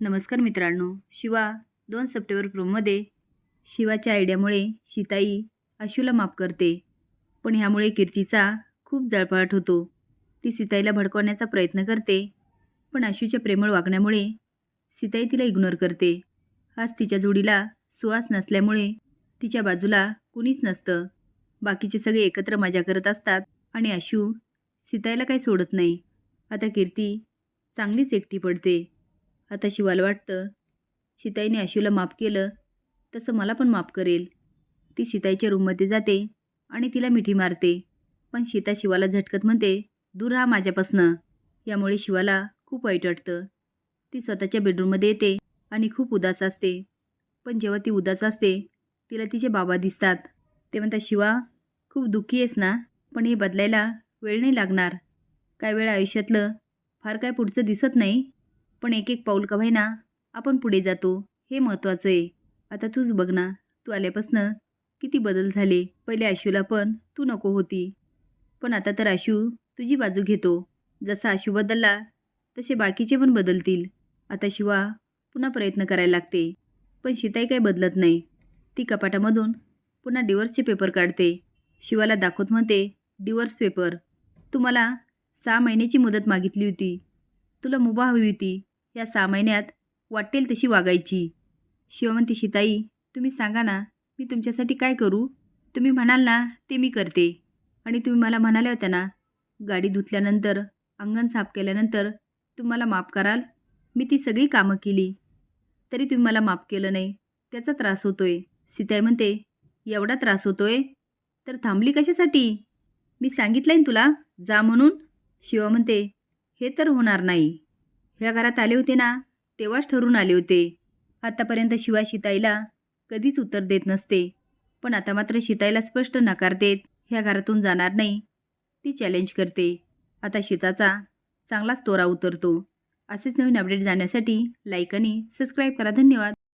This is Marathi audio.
नमस्कार मित्रांनो. शिवा दोन सप्टेंबर प्रोमध्ये शिवाच्या आयडियामुळे शिताई आशूला माफ करते. पण ह्यामुळे कीर्तीचा खूप जळपाट होतो. ती सीताईला भडकवण्याचा प्रयत्न करते पण आशूच्या प्रेमळ वागण्यामुळे सीताई तिला इग्नोर करते. आज तिच्या जोडीला सुवास नसल्यामुळे तिच्या बाजूला कुणीच नसतं. बाकीचे सगळे एकत्र मजा करत असतात आणि आशू सीताईला काही सोडत नाही. आता कीर्ती चांगलीच एकटी पडते. आता शिवाला वाटतं. सीताईने आशूला माफ केलं. तसं मला पण माफ करेल. ती सीताईच्या रूममध्ये जाते आणि तिला मिठी मारते. पण सीता शिवाला झटकत म्हणते दूर राहा माझ्यापासनं. यामुळे शिवाला खूप वाईट वाटतं. ती स्वतःच्या बेडरूममध्ये येते आणि खूप उदास असते. पण जेव्हा ती उदास असते तिला तिचे बाबा दिसतात. ते म्हणतात शिवा खूप दुःखी आहेस ना? पण हे बदलायला वेळ नाही लागणार. काय वेळ आयुष्यातलं फार काय पुढचं दिसत नाही. पण एक एक पाऊल का ना आपण पुढे जातो हे महत्त्वाचं आहे. आता तूच बघ ना तू आल्यापासनं किती बदल झाले पहिले आशूला पण तू नको होती. पण आता तर आशू तुझी बाजू घेतो जसा आशू बदलला तसे बाकीचे पण बदलतील. आता शिवा पुन्हा प्रयत्न करायला लागते पण शिताई काही बदलत नाही. ती कपाटामधून पुन्हा डिवोर्सचे पेपर काढते. शिवाला दाखवत म्हणते डिवोर्स पेपर तू मला सहा महिन्याची मुदत मागितली होती. तुला मुभा हवी होती. या सहा महिन्यात वाटेल तशी वागायची. शिवमंती शिताई तुम्ही सांगा ना मी तुमच्यासाठी काय करू? तुम्ही म्हणाल ना ते मी करते. आणि तुम्ही मला म्हणाल्या होत्या ना गाडी धुतल्यानंतर अंगण साफ केल्यानंतर तुम्हाला माफ कराल? मी ती सगळी कामं केली. तरी तुम्ही मला माफ केलं नाही. त्याचा त्रास होतोय. सीताई म्हणते एवढा त्रास होतोय? तर थांबली कशासाठी? मी सांगितलं आहे तुला जा म्हणून. शिवा म्हणते हे तर होणार नाही. ह्या घरात आले होते ना तेव्हाच ठरून आले होते. आतापर्यंत शिवा शिताईला कधीच उत्तर देत नसते. पण आता मात्र शिताईला स्पष्ट नकार देत ह्या घरातून जाणार नाही. ती चॅलेंज करते. आता शिताचा चांगलाच तोरा उतरतो. असेच नवीन अपडेट जाण्यासाठी लाईक आणि सबस्क्राईब करा. धन्यवाद.